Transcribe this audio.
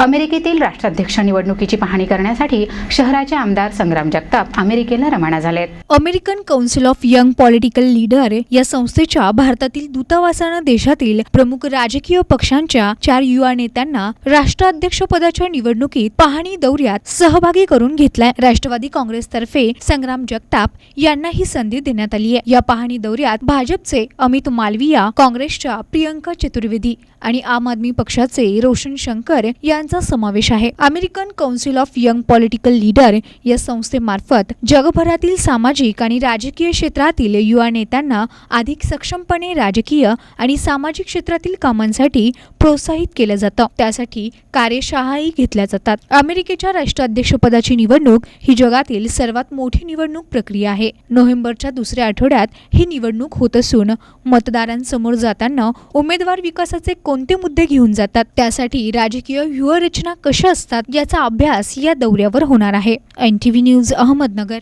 अमेरिकेतील राष्ट्राध्यक्ष निवडणुकीची पाहणी करण्यासाठी शहराचे आमदार संग्राम जगताप अमेरिकेला रवाना झालेत. American council of young political leader या संस्थेच्या भारतातील दूतावासानं देशातील प्रमुख राजकीय पक्षांच्या चार युवा नेत्यांना राष्ट्राध्यक्ष पदाच्या निवडणुकीत पाहणी दौऱ्यात सहभागी करून घेतलाय राष्ट्रवादी काँग्रेसतर्फे संग्राम जगताप यांना ही संधी देण्यात आली आहे. या पाहणी दौऱ्यात भाजपचे अमित मालविया काँग्रेसच्या प्रियंका चतुर्वेदी आणि आम आदमी पक्षाचे रोशन शंकर यांचे समावेश आहे. American council of young political leader या संस्थेमार्फत जगभरातील सामाजिक आणि राजकीय क्षेत्रातील युवा नेत्यांना अधिक सक्षमपणे राजकीय आणि सामाजिक क्षेत्रातील कामांसाठी प्रोत्साहित केलं जातं. त्यासाठी कार्यशाळाही घेतल्या जातात. अमेरिकेच्या राष्ट्राध्यक्षपदाची निवडणूक ही जगातील सर्वात मोठी निवडणूक प्रक्रिया आहे. नोव्हेंबरच्या दुसऱ्या आठवड्यात ही निवडणूक होत असून मतदारांसमोर जाताना उमेदवार विकासाचे कोणते मुद्दे घेऊन जातात? त्यासाठी राजकीय व्यूहरचना कशा असतात याचा अभ्यास या दौऱ्यावर होणार आहे. N T V news Ahmednagar.